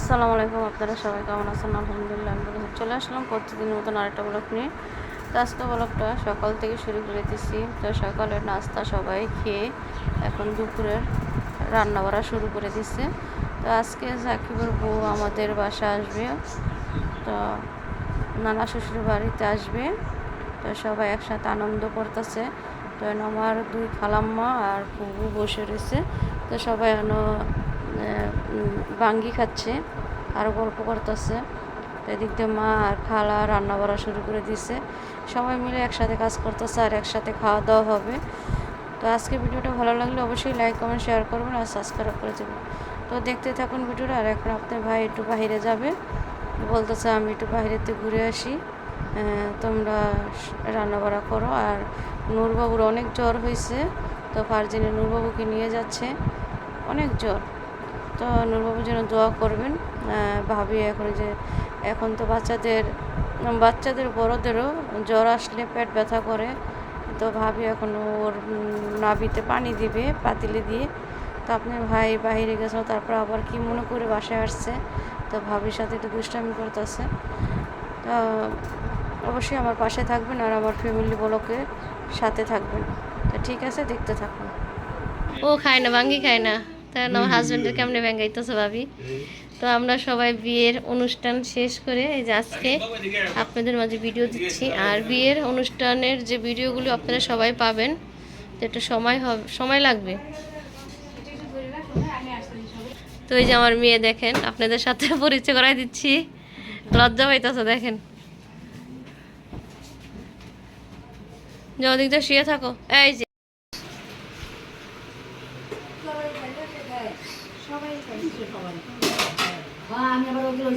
আসসালামু আলাইকুম, আপনারা সবাই কেমন আছেন? আলহামদুলিল্লাহ, আমি চলে আসলাম প্রতিদিন মতন আরেকটা ব্লগ নিয়ে। তো আজকে ব্লগটা সকাল থেকে শুরু করে দিচ্ছি তো সকালে নাস্তা সবাই খেয়ে এখন দুপুরের রান্না বাড়া শুরু করে দিচ্ছে তো আজকে সাকিবের বউ আমাদের বাসা আসবে। তো নানা শ্বশুর বাড়িতে আসবে। তো সবাই একসাথে আনন্দ করতেছে। তো আমার দুই খালাম্মা আর বুবু বসে রয়েছে। তো সবাই এখন বাঙ্গি খাচ্ছে, আর গল্প করতেছে। এদিক দিয়ে মা আর খালা রান্না বাড়া শুরু করে দিছে। সবাই মিলে একসাথে কাজ করতেছে আর একসাথে খাওয়া দাওয়া হবে। তো আজকে ভিডিওটা ভালো লাগলে অবশ্যই লাইক, কমেন্ট, শেয়ার করবেন আর সাবস্ক্রাইব করে দেবেন। তো দেখতে থাকুন ভিডিওটা আর এখন আপনার ভাই একটু বাইরে যাবে। বলতেছে, আমি একটু বাইরেতে ঘুরে আসি। তোমরা রান্না বাড়া করো। আর নূরবাবুর অনেক জ্বর হয়েছে তো ফার্জিনে নূরবাবুকে নিয়ে যাচ্ছে। অনেক জ্বর। তো নূরবাবুর জন্য দোয়া করবেন ভাবি এখন যে এখন তো বাচ্চাদের বাচ্চাদের, বড়দেরও জ্বর আসলে পেট ব্যথা করে, তো ভাবি এখন ওর নাভিতে পানি দিবে, পাতিলে দিয়ে। তো আপনার ভাই বাইরে গেছে, তারপর আবার কি মনে করে বাসায় আসছে, তো ভাবির সাথে একটু দুষ্টামি করতেছে। তো অবশ্যই আমার পাশে থাকবেন আর আমার ফ্যামিলি বলকে সাথে থাকবেন। তো ঠিক আছে, দেখতে থাকুন। ও খায় না, ভাঙ্গি খায় না। তার আমার হাজব্যান্ডের কেমনে ব্যাঙ্গাইতেছে ভাবি? তো আমরা সবাই বিয়ের অনুষ্ঠান শেষ করে এই যে আজকে আপনাদের মাঝে ভিডিও দিচ্ছি। আর বিয়ের অনুষ্ঠানের যে ভিডিওগুলো আপনারা সবাই পাবেন, তো একটু সময় হবে, সময় লাগবে। তো এই যে আমার মেয়ে দেখেন, আপনাদের সাথে পরিচয় করাই দিচ্ছি। লজ্জা পাইতেছে, দেখেন। দিয়ে শুয়ে থাকো। এই যে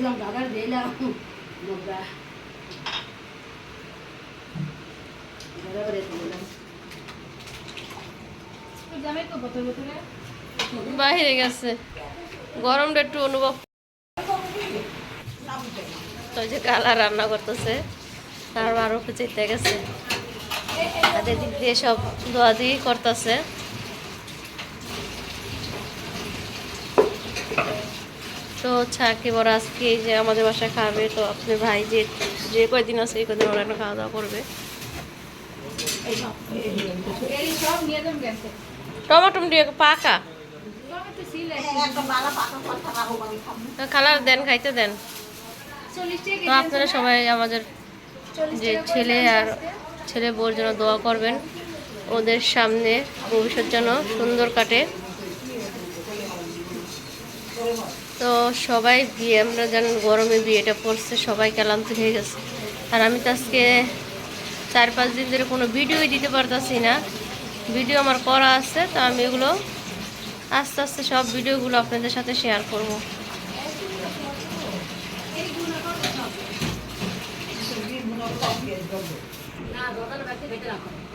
দাদার দিলাম বাইরে গেছে। গরমটা একটু অনুভব তো যে কালা রান্না করতেছে। তার আরও চেতে গেছে। তাদের দিক দিয়ে সব দোয়া দিয়ে করতেছে। তো ছাকি বড় আজকে যে আমাদের বাসায় খাবে, তো আপনার ভাই যে যে কয়দিন আছে, এই কদিন ওরা একটা খাওয়া দাওয়া করবে? টমাটো দিয়ে পাকা? কালার দেন, খাইতে দেন। তো আপনারা সবাই আমাদের যে ছেলে আর ছেলে বউর জন্য দোয়া করবেন। ওদের সামনে ভবিষ্যৎ যেন সুন্দর কাটে। তো সবাই বিয়ে, আমরা জানেন গরমে বিয়েটা পড়ছে, সবাই ক্লান্ত হয়ে গেছে। আর আমি তো আজকে চার পাঁচ দিন ধরে কোনো ভিডিওই দিতে পারতাছি না। ভিডিও আমার করা আছে, তো আমি এগুলো আস্তে আস্তে সব ভিডিওগুলো আপনাদের সাথে শেয়ার করব।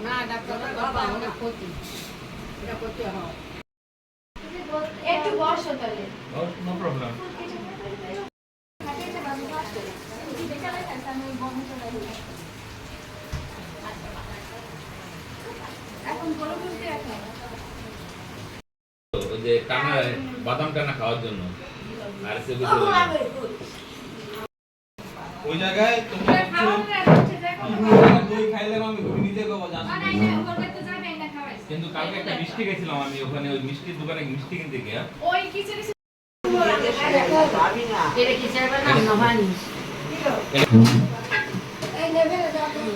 না ডাক্তার বাবা অনেক ক্ষতি এটা করতে হয় একটু বসো তাহলে যে টানা বাদাম টানা খাওয়ার জন্য। আর সে ওই জায়গায় দেখো। দই খাইলাম আমি ঘুরে নিতে গো জানো। কিন্তু কালকে একটা মিষ্টি গেছিলাম আমি ওখানে ওই মিষ্টির দোকানে মিষ্টি কিনতে গিয়ে। ওই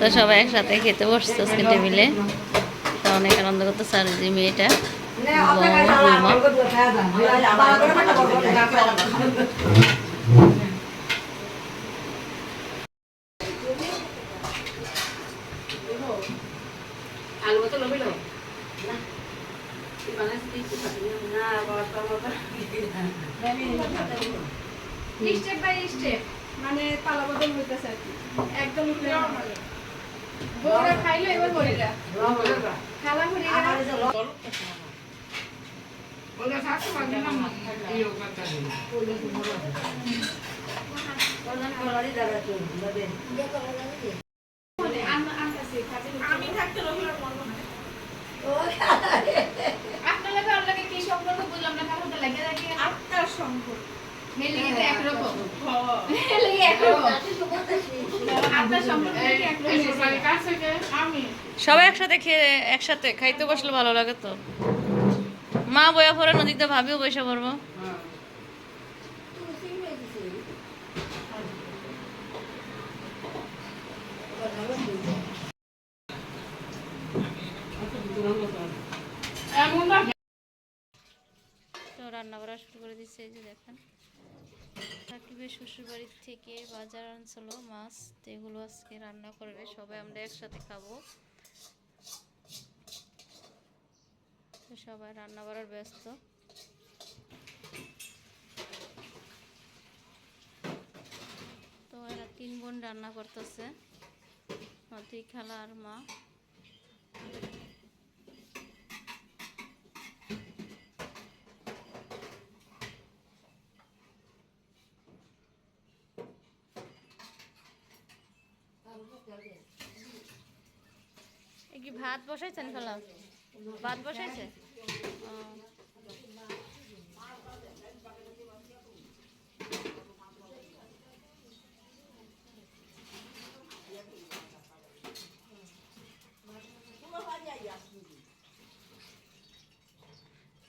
তো সবাই একসাথে খেতে বসছে আজকে টেবিলে। তো অনেক আনন্দ করতে স্যার যে মেয়েটা। বৌমা, বৌমা। আলু তো লবিলো স্টেপ বাই স্টেপ মানে পালা বদল হইতেছে আর কি। একদম বউরা খাইলো, এবার বড়িরা খালা বড়িরা আমি থাকতে রহিলার মন আপনার লাগে আর লাগে কি সম্পর্ক বুঝলাম না কারণ লাগে লাগে আত্মার সম্পর্ক হেলিগে তো একরকম হেলিগে একরকম আপনার সম্পর্কে কি একরকম সবাই একসাথে খেয়ে, একসাথে খাইতে বসলে ভালো লাগে তো। মা বয়া পড়ে, নদীতে ভাবিও বসে পড়ব। রান্না করা শুরু করে দিচ্ছে, এই যে দেখেন। সাকিবের শ্বশুর বাড়ির থেকে বাজার আনছিল, মাছ তো এগুলো আজকে রান্না করবে, সবাই আমরা একসাথে খাব। তো সবাই রান্না করার ব্যস্ত। তো এরা তিন বোন রান্না করতেছে দুই খালা আর মা। কি ভাত বসাইছেন খালা ভাত বসাইছে?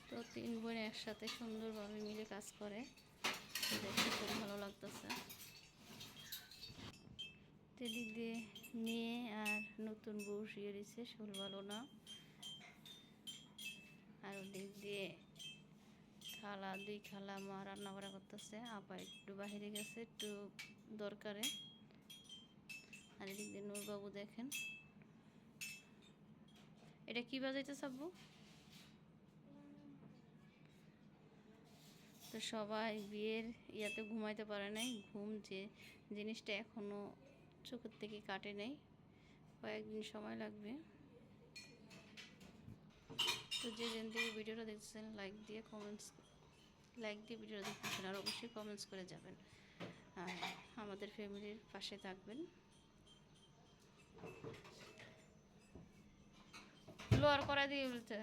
তো তিন বোন একসাথে সুন্দরভাবে মিলে কাজ করে। দেখতে খুব ভালো লাগতেছে। এদিক দিয়ে মেয়ে আর নতুন বউ শুয়ে রয়েছে, শোল ভালো না। আর ওদিক দিয়ে খালা, দুই খালা মা রান্না করা করতেছে, আপা একটু বাহিরে গেছে, একটু দরকারে। আর এদিক দিয়ে নূরবাবু দেখেন। এটা কি বাজাইতে সাব্বু তো সবাই বিয়ের ইয়াতে ঘুমাইতে পারে নাই, ঘুম যে জিনিসটা এখনও চোখের থেকে কাটে নাই। কয়েকদিন সময় লাগবে। তো যে যেন থেকে ভিডিওটা দেখছেন লাইক দিয়ে কমেন্টস লাইক দিয়ে ভিডিওটা দেখতেছেন, আর অবশ্যই কমেন্টস করে যাবেন। আর আমাদের ফ্যামিলির পাশে থাকবেন। লোয়ার করা দিয়ে বলতে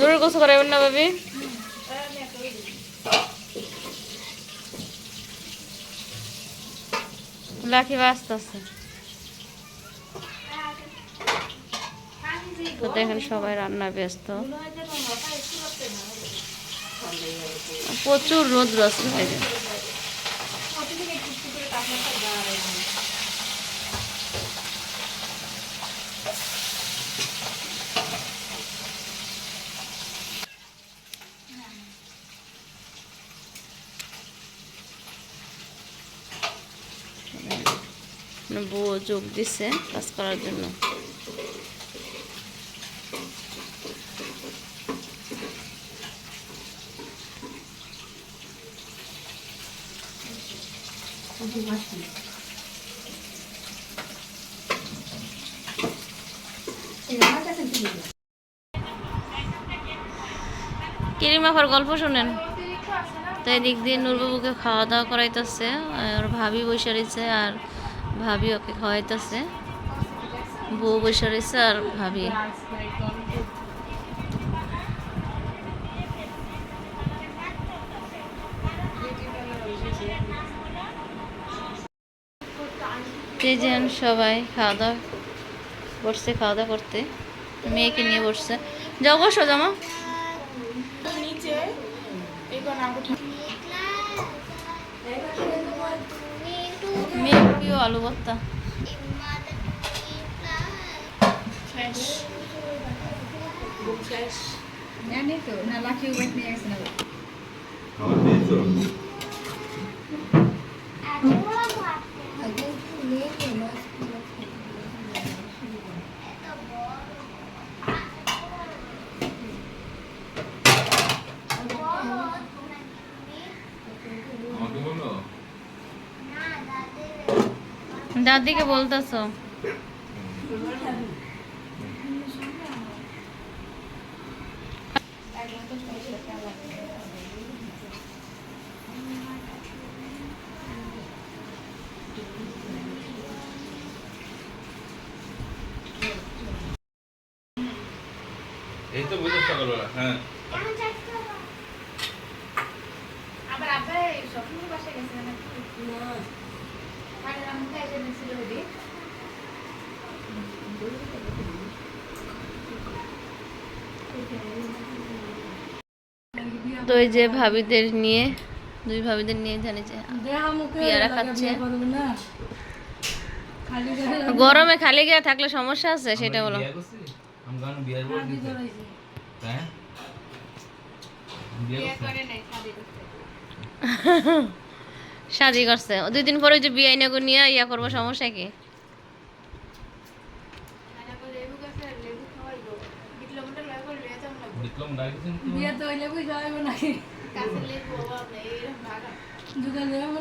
নুরুল গোসল করাবেন না ভাবি লাখি ব্যস্ত আছে তো দেখেন সবাই রান্না ব্যস্ত। প্রচুর রোদ রয়েছে। বাইরে মানে বউ যোগ দিচ্ছে কাজ করার জন্য। কিরিমাফার গল্প শুনেন। তো এদিক দিয়ে নূরবাবুকে খাওয়া দাওয়া করাইতেছে, আর ভাবি বসে আর ভাবি ওকে খাওয়াইতেছে বউ বসে রয়েছে আর ভাবি। এই যে সবাই খাওয়া দাওয়া বসছে খাওয়া দাওয়া করতে। মেয়েকে নিয়ে বসছে। যাও বসো, জামা। আলু ভর্তা। জানি তো না লাকি ওয়েট নিয়ে গেছে না দাদিকে বলতেছ। আবার স্বপ্নের বাসায় না তো এই যে ভাবিদের নিয়ে দুই ভাবিদের নিয়ে জানি যে পেয়ারা খাচ্ছে। গরমে খালি গিয়ে থাকলে সমস্যা আছে সেটা বলো। বিয়ে? করে নাই শাদি করছে। দুই দিন পরে ওই যে বিয়ে আইনা নিয়ে ইয়া করব সমস্যা কি? বিয়ে তো লেবু যাবে নাকি। কাছে লেবু অভাব নেই এরকম ভাগা। লেবু